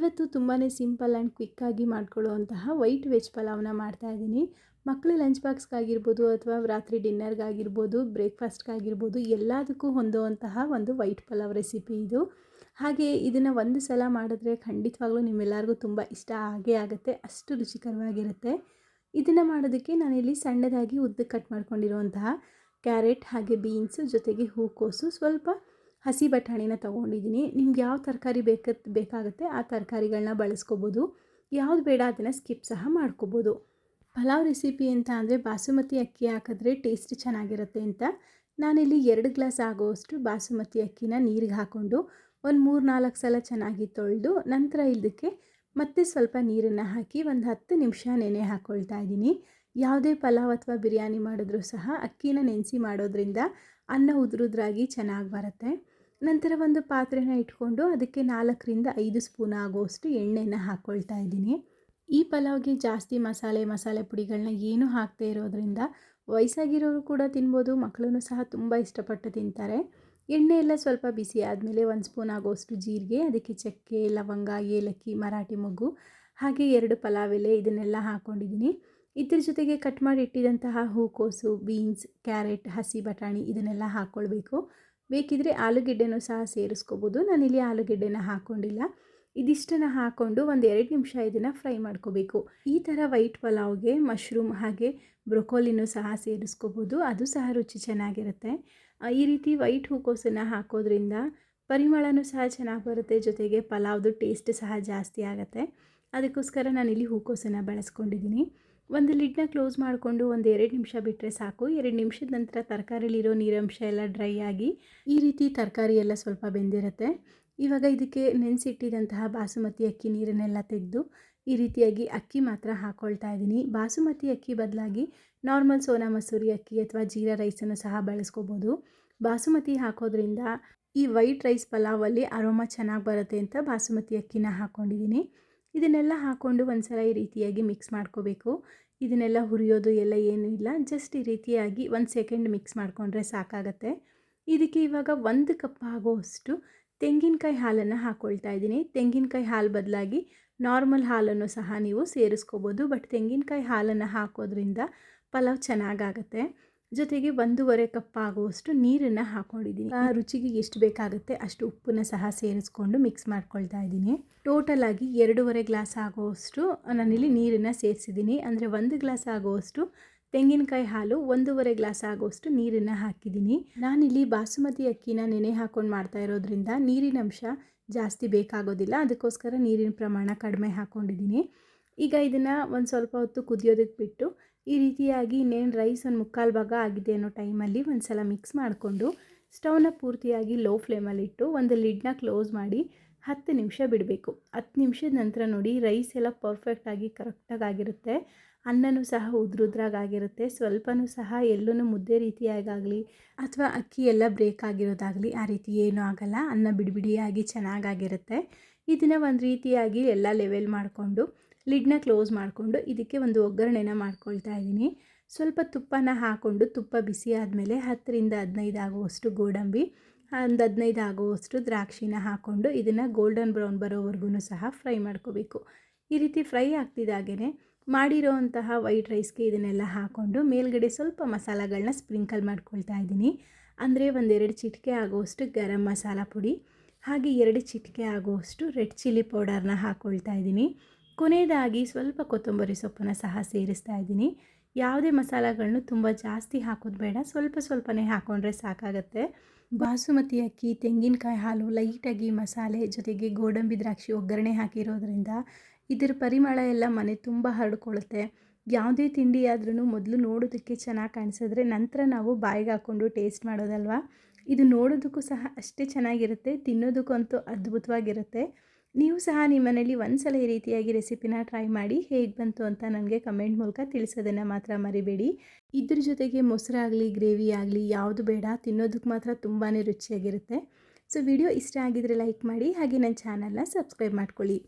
ಇವತ್ತು ತುಂಬಾ simple and ಕ್ವಿಕ್ಕಾಗಿ ಮಾಡ್ಕೊಳ್ಳುವಂತಹ ವೈಟ್ ವೆಜ್ ಪಲಾವ್ನ ಮಾಡ್ತಾಯಿದ್ದೀನಿ ಮಕ್ಕಳು ಲಂಚ್ ಬಾಕ್ಸ್ಗಾಗಿರ್ಬೋದು ಅಥವಾ ರಾತ್ರಿ ಡಿನ್ನರ್ಗಾಗಿರ್ಬೋದು, ಬ್ರೇಕ್ಫಾಸ್ಟ್ಗಾಗಿರ್ಬೋದು, ಎಲ್ಲದಕ್ಕೂ ಹೊಂದುವಂತಹ ಒಂದು ವೈಟ್ ಪಲಾವ್ ರೆಸಿಪಿ ಇದು. ಹಾಗೆ ಇದನ್ನು ಒಂದು ಸಲ ಮಾಡಿದ್ರೆ ಖಂಡಿತವಾಗ್ಲೂ ನಿಮ್ಮೆಲ್ಲರಿಗೂ ತುಂಬ ಇಷ್ಟ ಆಗೇ ಆಗುತ್ತೆ, ಅಷ್ಟು ರುಚಿಕರವಾಗಿರುತ್ತೆ. ಇದನ್ನು ಮಾಡೋದಕ್ಕೆ ನಾನಿಲ್ಲಿ ಸಣ್ಣದಾಗಿ ಉದ್ದ ಕಟ್ ಮಾಡ್ಕೊಂಡಿರುವಂತಹ ಕ್ಯಾರೆಟ್ ಹಾಗೆ ಬೀನ್ಸ್ ಜೊತೆಗೆ ಹೂಕೋಸು ಸ್ವಲ್ಪ ಹಸಿ ಬಟಾಣಿನ ತೊಗೊಂಡಿದ್ದೀನಿ. ನಿಮ್ಗೆ ಯಾವ ತರಕಾರಿ ಬೇಕ ಬೇಕಾಗುತ್ತೆ ಆ ತರಕಾರಿಗಳನ್ನ ಬಳಸ್ಕೋಬೋದು. ಯಾವ್ದು ಬೇಡ ಅದನ್ನು ಸ್ಕಿಪ್ ಸಹ ಮಾಡ್ಕೋಬೋದು. ಪಲಾವ್ ರೆಸಿಪಿ ಅಂತ ಅಂದರೆ ಬಾಸುಮತಿ ಅಕ್ಕಿ ಹಾಕಿದ್ರೆ ಟೇಸ್ಟ್ ಚೆನ್ನಾಗಿರುತ್ತೆ ಅಂತ. ನಾನಿಲ್ಲಿ ಎರಡು ಗ್ಲಾಸ್ ಆಗೋವಷ್ಟು ಬಾಸುಮತಿ ಅಕ್ಕಿನ ನೀರಿಗೆ ಹಾಕ್ಕೊಂಡು ಒಂದು ಮೂರು ನಾಲ್ಕು ಸಲ ಚೆನ್ನಾಗಿ ತೊಳೆದು ನಂತರ ಇದಕ್ಕೆ ಮತ್ತೆ ಸ್ವಲ್ಪ ನೀರನ್ನು ಹಾಕಿ ಒಂದು ಹತ್ತು ನಿಮಿಷ ನೆನೆ ಹಾಕ್ಕೊಳ್ತಾ ಇದ್ದೀನಿ. ಯಾವುದೇ ಪಲಾವ್ ಅಥವಾ ಬಿರಿಯಾನಿ ಮಾಡಿದ್ರೂ ಸಹ ಅಕ್ಕಿನ ನೆನೆಸಿ ಮಾಡೋದ್ರಿಂದ ಅನ್ನ ಉದುರುದ್ರಾಗಿ ಚೆನ್ನಾಗಿ ಬರುತ್ತೆ. ನಂತರ ಒಂದು ಪಾತ್ರೆನ ಇಟ್ಕೊಂಡು ಅದಕ್ಕೆ ನಾಲ್ಕರಿಂದ ಐದು ಸ್ಪೂನ್ ಆಗೋಷ್ಟು ಎಣ್ಣೆನ ಹಾಕ್ಕೊಳ್ತಾ ಇದ್ದೀನಿ. ಈ ಪಲಾವ್ಗೆ ಜಾಸ್ತಿ ಮಸಾಲೆ ಮಸಾಲೆ ಪುಡಿಗಳನ್ನ ಏನೂ ಹಾಕದೇ ಇರೋದ್ರಿಂದ ವಯಸ್ಸಾಗಿರೋರು ಕೂಡ ತಿನ್ಬೋದು ಮಕ್ಕಳೂ ಸಹ ತುಂಬ ಇಷ್ಟಪಟ್ಟು ತಿಂತಾರೆ. ಎಣ್ಣೆ ಎಲ್ಲ ಸ್ವಲ್ಪ ಬಿಸಿ ಆದಮೇಲೆ ಒಂದು ಸ್ಪೂನ್ ಆಗೋಷ್ಟು ಜೀರಿಗೆ, ಅದಕ್ಕೆ ಚಕ್ಕೆ, ಲವಂಗ, ಏಲಕ್ಕಿ, ಮರಾಠಿ ಮೊಗ್ಗು, ಹಾಗೆ ಎರಡು ಪಲಾವ್ ಎಲೆ ಇದನ್ನೆಲ್ಲ ಹಾಕ್ಕೊಂಡಿದ್ದೀನಿ ಇದ್ರ ಜೊತೆಗೆ ಕಟ್ ಮಾಡಿ ಇಟ್ಟಿದಂತಹ ಹೂಕೋಸು ಬೀನ್ಸ್, ಕ್ಯಾರೆಟ್, ಹಸಿ ಬಟಾಣಿ ಇದನ್ನೆಲ್ಲ ಹಾಕ್ಕೊಳ್ಬೇಕು ಬೇಕಿದ್ರೆ ಆಲೂಗೆಡ್ಡೆನೂ ಸಹ ಸೇರಿಸ್ಕೋಬೋದು. ನಾನಿಲ್ಲಿ ಆಲೂಗೆಡ್ಡೆನ ಹಾಕ್ಕೊಂಡಿಲ್ಲ ಇದಿಷ್ಟನ್ನು ಹಾಕ್ಕೊಂಡು ಒಂದು ಎರಡು ನಿಮಿಷ ಇದನ್ನು ಫ್ರೈ ಮಾಡ್ಕೋಬೇಕು. ಈ ಥರ ವೈಟ್ ಪಲಾವ್ಗೆ, ಮಶ್ರೂಮ್ ಹಾಗೆ ಬ್ರೊಕೋಲಿನೂ ಸಹ ಸೇರಿಸ್ಕೋಬೋದು. ಅದು ಸಹ ರುಚಿ ಚೆನ್ನಾಗಿರುತ್ತೆ. ಈ ರೀತಿ ವೈಟ್ ಹೂಕೋಸನ್ನು ಹಾಕೋದ್ರಿಂದ ಪರಿಮಳನೂ ಸಹ ಚೆನ್ನಾಗಿ ಬರುತ್ತೆ. ಜೊತೆಗೆ ಪಲಾವ್ದು ಟೇಸ್ಟ್ ಸಹ ಜಾಸ್ತಿ ಆಗುತ್ತೆ. ಅದಕ್ಕೋಸ್ಕರ ನಾನಿಲ್ಲಿ ಹೂಕೋಸನ್ನು ಬಳಸ್ಕೊಂಡಿದ್ದೀನಿ. ಒಂದು ಲಿಡ್ನ ಕ್ಲೋಸ್ ಮಾಡಿಕೊಂಡು ಒಂದು ಎರಡು ನಿಮಿಷ ಬಿಟ್ಟರೆ ಸಾಕು. ಎರಡು ನಿಮಿಷದ ನಂತರ ತರಕಾರಿಲಿರೋ ನೀರಂಶ ಎಲ್ಲ ಡ್ರೈ ಆಗಿ ಈ ರೀತಿ ತರಕಾರಿ ಎಲ್ಲ ಸ್ವಲ್ಪ ಬೆಂದಿರುತ್ತೆ. ಇವಾಗ ಇದಕ್ಕೆ ನೆನೆಸಿಟ್ಟಿದಂತಹ ಬಾಸುಮತಿ ಅಕ್ಕಿ ನೀರನ್ನೆಲ್ಲ ತೆಗೆದು ಈ ರೀತಿಯಾಗಿ ಅಕ್ಕಿ ಮಾತ್ರ ಹಾಕ್ಕೊಳ್ತಾ ಇದ್ದೀನಿ. ಬಾಸುಮತಿ ಅಕ್ಕಿ ಬದಲಾಗಿ ನಾರ್ಮಲ್ ಸೋನಾ ಮಸೂರಿ ಅಕ್ಕಿ ಅಥವಾ ಜೀರಾ ರೈಸನ್ನು ಸಹ ಬಳಸ್ಕೋಬೋದು. ಬಾಸುಮತಿ ಹಾಕೋದ್ರಿಂದ ಈ ವೈಟ್ ರೈಸ್ ಪಲಾವಲ್ಲಿ ಅರೋಮ ಚೆನ್ನಾಗಿ ಬರುತ್ತೆ ಅಂತ ಬಾಸುಮತಿ ಅಕ್ಕಿನ ಹಾಕ್ಕೊಂಡಿದ್ದೀನಿ ಇದನ್ನೆಲ್ಲ ಹಾಕ್ಕೊಂಡು ಒಂದ್ಸಲ ಈ ರೀತಿಯಾಗಿ ಮಿಕ್ಸ್ ಮಾಡ್ಕೋಬೇಕು. ಇದನ್ನೆಲ್ಲ ಹುರಿಯೋದು ಎಲ್ಲ ಏನೂ ಇಲ್ಲ. ಜಸ್ಟ್ ಈ ರೀತಿಯಾಗಿ ಒಂದು ಸೆಕೆಂಡ್ ಮಿಕ್ಸ್ ಮಾಡಿಕೊಂಡ್ರೆ ಸಾಕಾಗತ್ತೆ. ಇದಕ್ಕೆ ಇವಾಗ ಒಂದು ಕಪ್ ಆಗೋಷ್ಟು ತೆಂಗಿನಕಾಯಿ ಹಾಲನ್ನು ಹಾಕ್ಕೊಳ್ತಾ ಇದ್ದೀನಿ. ತೆಂಗಿನಕಾಯಿ ಹಾಲು ಬದಲಾಗಿ ನಾರ್ಮಲ್ ಹಾಲನ್ನು ಸಹ ನೀವು ಸೇರಿಸ್ಕೋಬೋದು. ಬಟ್ ತೆಂಗಿನಕಾಯಿ ಹಾಲನ್ನು ಹಾಕೋದ್ರಿಂದ ಪಲಾವ್ ಚೆನ್ನಾಗಾಗತ್ತೆ. ಜೊತೆಗೆ ಒಂದೂವರೆ ಕಪ್ ಆಗುವಷ್ಟು ನೀರನ್ನು ಹಾಕ್ಕೊಂಡಿದ್ದೀನಿ ಆ ರುಚಿಗೆ ಎಷ್ಟು ಬೇಕಾಗುತ್ತೆ ಅಷ್ಟು ಉಪ್ಪನ್ನು ಸಹ ಸೇರಿಸ್ಕೊಂಡು ಮಿಕ್ಸ್ ಮಾಡ್ಕೊಳ್ತಾ ಇದ್ದೀನಿ. ಟೋಟಲ್ ಆಗಿ ಎರಡೂವರೆ ಗ್ಲಾಸ್ ಆಗುವಷ್ಟು ನಾನಿಲ್ಲಿ ನೀರನ್ನು ಸೇರಿಸಿದ್ದೀನಿ. ಅಂದರೆ ಒಂದು ಗ್ಲಾಸ್ ಆಗುವಷ್ಟು ತೆಂಗಿನಕಾಯಿ ಹಾಲು, ಒಂದೂವರೆ ಗ್ಲಾಸ್ ಆಗುವಷ್ಟು ನೀರನ್ನು ಹಾಕಿದ್ದೀನಿ. ನಾನಿಲ್ಲಿ ಬಾಸುಮತಿ ಅಕ್ಕಿನ ನೆನೆ ಹಾಕೊಂಡು ಮಾಡ್ತಾ ಇರೋದ್ರಿಂದ ನೀರಿನ ಅಂಶ ಜಾಸ್ತಿ ಬೇಕಾಗೋದಿಲ್ಲ. ಅದಕ್ಕೋಸ್ಕರ ನೀರಿನ ಪ್ರಮಾಣ ಕಡಿಮೆ ಹಾಕ್ಕೊಂಡಿದ್ದೀನಿ ಈಗ ಇದನ್ನು ಒಂದು ಸ್ವಲ್ಪ ಹೊತ್ತು ಕುದಿಯೋದಕ್ಕೆ ಬಿಟ್ಟು ಈ ರೀತಿಯಾಗಿ ಇನ್ನೇನು ರೈಸ್ ಒಂದು ಮುಕ್ಕಾಲು ಭಾಗ ಆಗಿದೆ ಅನ್ನೋ ಟೈಮಲ್ಲಿ ಒಂದು ಸಲ ಮಿಕ್ಸ್ ಮಾಡಿಕೊಂಡು ಸ್ಟವ್ನ ಪೂರ್ತಿಯಾಗಿ ಲೋ ಫ್ಲೇಮಲ್ಲಿಟ್ಟು ಒಂದು ಲಿಡ್ನ ಕ್ಲೋಸ್ ಮಾಡಿ ಹತ್ತು ನಿಮಿಷ ಬಿಡಬೇಕು. ಹತ್ತು ನಿಮಿಷದ ನಂತರ ನೋಡಿ ರೈಸ್ ಎಲ್ಲ ಪರ್ಫೆಕ್ಟಾಗಿ ಕರೆಕ್ಟಾಗಿ ಆಗಿರುತ್ತೆ. ಅನ್ನನೂ ಸಹ ಉದ್ರುದ್ರಾಗಿರುತ್ತೆ ಸ್ವಲ್ಪನೂ ಸಹ ಎಲ್ಲೂ ಮುದ್ದೆ ರೀತಿಯಾಗಲಿ ಅಥವಾ ಅಕ್ಕಿ ಎಲ್ಲ ಬ್ರೇಕ್ ಆಗಿರೋದಾಗಲಿ ಆ ರೀತಿ ಏನೂ ಆಗಲ್ಲ. ಅನ್ನ ಬಿಡಿಬಿಡಿಯಾಗಿ ಚೆನ್ನಾಗಾಗಿರುತ್ತೆ ಇದನ್ನು ಒಂದು ರೀತಿಯಾಗಿ ಎಲ್ಲ ಲೆವೆಲ್ ಮಾಡಿಕೊಂಡು ಲಿಡ್ನ ಕ್ಲೋಸ್ ಮಾಡಿಕೊಂಡು ಇದಕ್ಕೆ ಒಂದು ಒಗ್ಗರಣೆನ ಮಾಡ್ಕೊಳ್ತಾ ಇದ್ದೀನಿ. ಸ್ವಲ್ಪ ತುಪ್ಪನ ಹಾಕ್ಕೊಂಡು ತುಪ್ಪ ಬಿಸಿ ಆದಮೇಲೆ ಹತ್ತರಿಂದ ಹದಿನೈದು ಆಗುವಷ್ಟು ಗೋಡಂಬಿ, ಒಂದು ಹದಿನೈದು ಆಗುವಷ್ಟು ದ್ರಾಕ್ಷಿನ ಹಾಕ್ಕೊಂಡು ಇದನ್ನು ಗೋಲ್ಡನ್ ಬ್ರೌನ್ ಬರೋವರೆಗೂ ಸಹ ಫ್ರೈ ಮಾಡ್ಕೋಬೇಕು. ಈ ರೀತಿ ಫ್ರೈ ಆಗ್ತಿದ್ದಾಗೇ ಮಾಡಿರೋ ಅಂತಹ ವೈಟ್ ರೈಸ್ಗೆ ಇದನ್ನೆಲ್ಲ ಹಾಕ್ಕೊಂಡು ಮೇಲ್ಗಡೆ ಸ್ವಲ್ಪ ಮಸಾಲಗಳನ್ನ ಸ್ಪ್ರಿಂಕಲ್ ಮಾಡ್ಕೊಳ್ತಾ ಇದ್ದೀನಿ. ಅಂದರೆ ಒಂದೆರಡು ಚಿಟಿಕೆ ಆಗುವಷ್ಟು ಗರಂ ಮಸಾಲ ಪುಡಿ, ಹಾಗೆ ಎರಡು ಚಿಟಿಕೆ ಆಗುವಷ್ಟು ರೆಡ್ ಚಿಲ್ಲಿ ಪೌಡರ್ನ ಹಾಕ್ಕೊಳ್ತಾ ಇದ್ದೀನಿ. ಕೊನೆಯದಾಗಿ ಸ್ವಲ್ಪ ಕೊತ್ತಂಬರಿ ಸೊಪ್ಪನ್ನು ಸಹ ಸೇರಿಸ್ತಾ ಇದ್ದೀನಿ. ಯಾವುದೇ ಮಸಾಲೆಗಳನ್ನು ತುಂಬ ಜಾಸ್ತಿ ಹಾಕೋದು ಬೇಡ. ಸ್ವಲ್ಪ ಸ್ವಲ್ಪನೇ ಹಾಕೊಂಡ್ರೆ ಸಾಕಾಗತ್ತೆ. ಬಾಸುಮತಿ ಅಕ್ಕಿ, ತೆಂಗಿನಕಾಯಿ ಹಾಲು, ಲೈಟಾಗಿ ಮಸಾಲೆ ಜೊತೆಗೆ ಗೋಡಂಬಿ ದ್ರಾಕ್ಷಿ ಒಗ್ಗರಣೆ ಹಾಕಿರೋದ್ರಿಂದ ಇದರ ಪರಿಮಳ ಎಲ್ಲ ಮನೆ ತುಂಬ ಹರಡ್ಕೊಳ್ಳುತ್ತೆ. ಯಾವುದೇ ತಿಂಡಿ ಆದ್ರೂ ಮೊದಲು ನೋಡೋದಕ್ಕೆ ಚೆನ್ನಾಗಿ ಕಾಣಿಸಿದ್ರೆ ನಂತರ ನಾವು ಬಾಯಿಗೆ ಹಾಕ್ಕೊಂಡು ಟೇಸ್ಟ್ ಮಾಡೋದಲ್ವ? ಇದು ನೋಡೋದಕ್ಕೂ ಸಹ ಅಷ್ಟೇ ಚೆನ್ನಾಗಿರುತ್ತೆ ತಿನ್ನೋದಕ್ಕಂತೂ ಅದ್ಭುತವಾಗಿರುತ್ತೆ. ನೀವು ಸಹ ನಿಮ್ಮ ಮನೇಲಿ ಒಂದ್ಸಲ ಈ ರೀತಿಯಾಗಿ ರೆಸಿಪಿನ ಟ್ರೈ ಮಾಡಿ ಹೇಗೆ ಬಂತು ಅಂತ ನನಗೆ ಕಮೆಂಟ್ ಮೂಲಕ ತಿಳಿಸೋದನ್ನು ಮಾತ್ರ ಮರಿಬೇಡಿ. ಇದ್ರ ಜೊತೆಗೆ ಮೊಸರಾಗಲಿ ಗ್ರೇವಿ ಆಗಲಿ, ಯಾವುದು ಬೇಡ ತಿನ್ನೋದಕ್ಕೆ ಮಾತ್ರ ತುಂಬಾ ರುಚಿಯಾಗಿರುತ್ತೆ. ಸೊ, ವಿಡಿಯೋ ಇಷ್ಟ ಆಗಿದ್ರೆ ಲೈಕ್ ಮಾಡಿ ಹಾಗೆ ನನ್ನ ಚಾನಲ್ನ ಸಬ್ಸ್ಕ್ರೈಬ್ ಮಾಡ್ಕೊಳ್ಳಿ.